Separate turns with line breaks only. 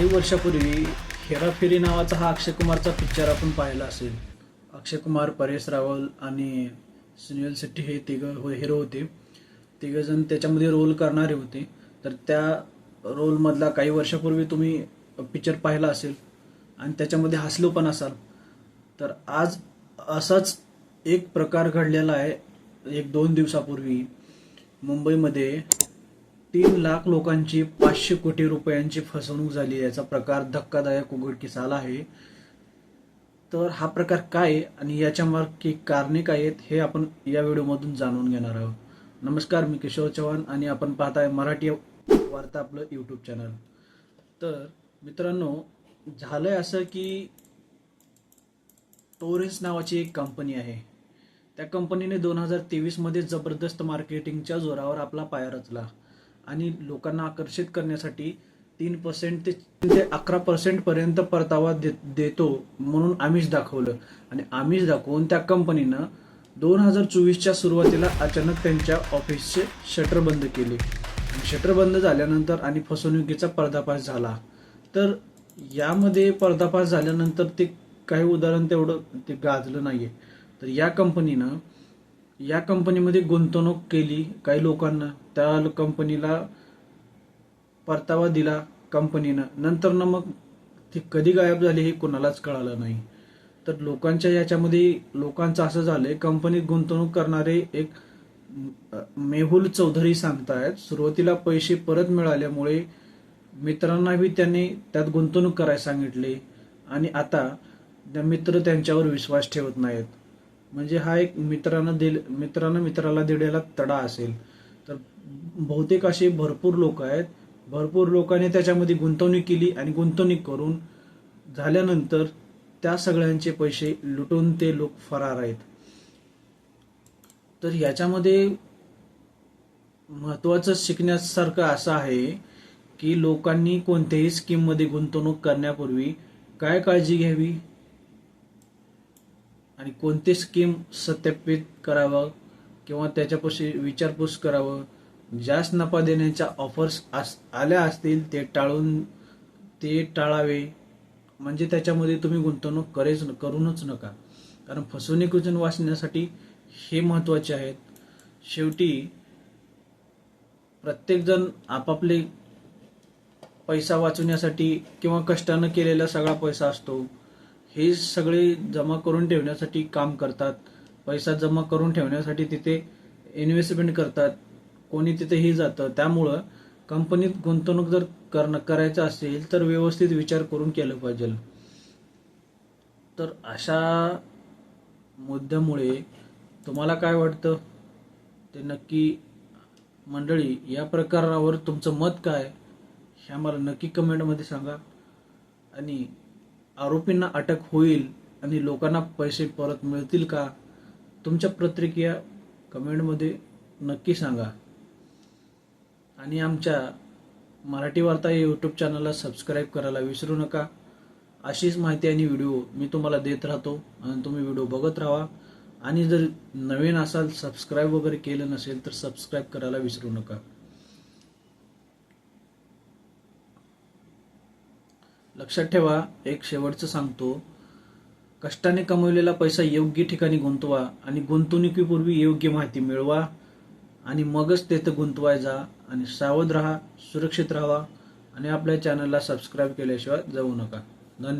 काही वर्षापूर्वी हेराफेरी नावाचा हा अक्षय कुमारचा पिक्चर आपण पाहिला असेल. अक्षय कुमार परेश रावल आणि सुनील शेट्टी हे तिघं हो हिरो होते. तिघंजण त्याच्यामध्ये रोल करणारे होते. तर त्या रोलमधला काही वर्षापूर्वी तुम्ही पिक्चर पाहिला असेल आणि त्याच्यामध्ये हसलो पण असाल. तर आज असाच एक प्रकार घडलेला आहे. एक दोन दिवसापूर्वी मुंबईमध्ये तीन लाख लोकांची पाचशे कोटी रुपयांची फसवणूक झाली याचा प्रकार धक्कादायक उघडकीस आला आहे. तर हा प्रकार काय आहे आणि याच्या मागची कारणे काय आहेत हे आपण या व्हिडिओमधून जाणून घेणार आहोत. नमस्कार मी किशोर चव्हाण आणि आपण पाहताय मराठी वार्ता आपलं यूट्यूब चॅनल तर मित्रांनो झालंय असं की टोरेन्स नावाची एक कंपनी आहे. त्या कंपनीने दोन हजार तेवीसमध्ये जबरदस्त मार्केटिंगच्या जोरावर आपला पाया रचला. आणि लोकांना आकर्षित करण्यासाठी तीन पर्सेंट ते ते अकरा पर्सेंट पर्यंत परतावा दे देतो म्हणून आमिष दाखवलं. आणि आमिष दाखवून त्या कंपनीनं दोन हजार चोवीसच्या सुरुवातीला अचानक त्यांच्या ऑफिसचे शटर बंद केले. शटर बंद झाल्यानंतर आणि फसवणुकीचा पर्दाफाश झाला. तर यामध्ये पर्दाफाश झाल्यानंतर ते काही उदाहरण तेवढं ते गाजलं नाहीये. तर या कंपनीनं या कंपनीमध्ये गुंतवणूक केली काही लोकांना. त्या कंपनीला परतावा दिला कंपनीनं. नंतर ना मग ती कधी गायब झाली हे कोणालाच कळालं नाही. तर लोकांच्या याच्यामध्ये लोकांचं असं झालंय कंपनीत गुंतवणूक करणारे एक मेहुल चौधरी सांगतायत सुरुवातीला पैसे परत मिळाल्यामुळे मित्रांनाही त्यांनी त्यात गुंतवणूक करायला सांगितले आणि आता त्या मित्र त्यांच्यावर विश्वास ठेवत नाहीत. म्हणजे हा एक मित्रानं दिल मित्रानं मित्राला दिलेला तडा असेल. तर बहुतेक असे भरपूर लोक आहेत. भरपूर लोकांनी त्याच्यामध्ये गुंतवणूक केली आणि गुंतवणूक करून झाल्यानंतर त्या सगळ्यांचे पैसे लुटून ते लोक फरार आहेत. तर याच्यामध्ये महत्वाचं शिकण्यासारखं असं आहे की लोकांनी कोणत्याही स्कीममध्ये गुंतवणूक करण्यापूर्वी काय काळजी घ्यावी? आणि कोणते स्कीम सत्यापित करावं किंवा त्याच्यापाशी विचारपूस करावं जास्त नफा देण्याच्या ऑफर्स आस आल्या असतील ते टाळून ते टाळावे. म्हणजे त्याच्यामध्ये तुम्ही गुंतवणूक करेच करूनच नका. कारण फसवणुकीतून वाचण्यासाठी हे महत्त्वाचे आहेत. शेवटी प्रत्येकजण आपापले पैसा वाचवण्यासाठी किंवा कष्टानं केलेला सगळा पैसा असतो. हे सगळे जमा करून ठेवण्यासाठी काम करतात. पैसा जमा करून ठेवण्यासाठी तिथे इन्व्हेस्टमेंट करतात. कोणी तिथेही जातं. त्यामुळं कंपनीत गुंतवणूक जर करणं करायचं असेल तर व्यवस्थित विचार करून केलं पाहिजे. तर अशा मुद्द्यामुळे तुम्हाला काय वाटतं? ते नक्की मंडळी या प्रकारावर तुमचं मत काय? हे आम्हाला नक्की कमेंटमध्ये सांगा. आणि आरोपींना अटक होईल आणि लोकांना पैसे परत मिळतील का? तुमच्या प्रतिक्रिया कमेंटमध्ये नक्की सांगा. आणि आमच्या मराठी वार्ता या यूट्यूब चॅनलला सबस्क्राईब करायला विसरू नका. अशीच माहिती आणि व्हिडिओ मी तुम्हाला देत राहतो आणि तुम्ही व्हिडिओ बघत राहा. आणि जर नवीन असाल सबस्क्राईब वगैरे केलं नसेल तर सबस्क्राईब करायला विसरू नका. लक्षात ठेवा एक शेवटचं सांगतो. कष्टाने कमवलेला पैसा योग्य ठिकाणी गुंतवा आणि गुंतवणुकीपूर्वी योग्य माहिती मिळवा आणि मगच तेथं गुंतवाय जा आणि सावध राहा सुरक्षित राहा आणि आपल्या चॅनलला सबस्क्राईब केल्याशिवाय जाऊ नका. धन्यवाद.